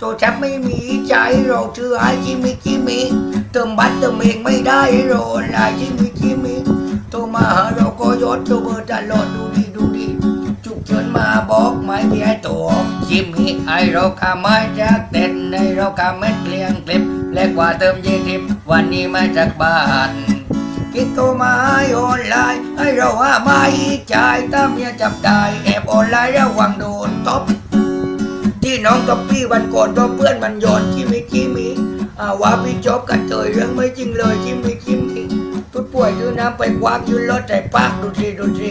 ตัวฉันไม่มีใจเราชื่อไอ้จิมิจิมิเติมบัตรเติมเองไม่ได้เราไอ้จิมิจิมิตัวมาหาเราก็ยศตัวเบอร์ตลอดดูดี บอกไม่มีไอ้ตัวจิมมี่ไอเราคาไม่จากเต้นในเราคาเม็ดเลียงคลิปเล็กกว่าเติมยี่สิบวันนี้มาจากบ้านคิดโทรมาให้ออนไลน์ให้เราหาไม่จ่ายถ้าเมียจับได้แอบออนไลน์ระวังโดนตบที่น้องกับพี่วันก่อนเพราะเพื่อนมันโยนจิมมี่จิมมี่อาว่าพี่จบกันเตยเรื่องไม่จริงเลยจิมมี่จิมมี่ทุดป่วยดื้อน้ำไปควักยืนรถใจปากดูสิดูสิ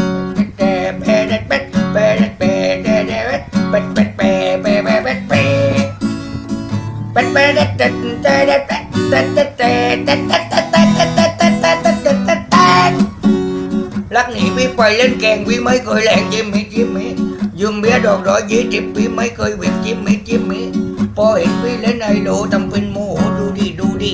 ลักหนีพี่ไปเล่นแกงพี่ไม่เคยแหลงจิ้มมิจิ้มมิยืมเบี้ยดอกร้อยยี่สิบพี่ไม่เคยเวียนจิ้มมิจิ้มมิพอเห็นพี่เล่นไอโลทำเป็นโมโหดูดิดูดิ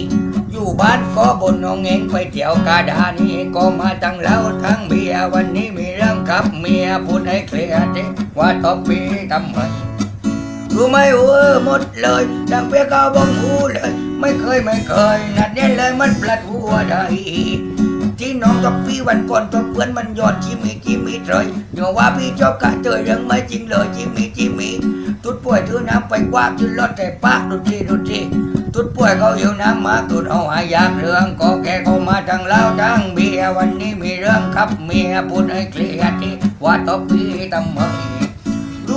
อยู่บ้านก็บนน้องเองไปเที่ยวกาดานี่ก็มาทั้งเหล้าทั้งเบียวันนี้มีเรื่องกับเมียพูดให้เคลียร์ดิว่าตบปีทำไม รู้ไหมเออหมดเลยดังเปียกาบองหูเลย ไม่เคยไม่เคย นัดเนี้ยเลยมันปลัดหัวได้ที่น้องกับพี่วันก่อนตัวเพื่อนมันย้อนจิมีจิมีเลยอย่าว่าพี่ชอบกะเจอเรื่องไม่จริงเลยจิมีจิมีทุดป่วยถือน้ำไปกว้างจนรถแต่ปากดูทีดูทีทุดป่วยเขาหิวน้ำมาตุดเอาหายากเรื่องก็แกก็มาทั้งเล้าทั้งเบียวันนี้มีเรื่องครับเมียพูดให้เคลียร์ที่ว่าตบพี่ทำไม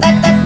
tá, tá. tá.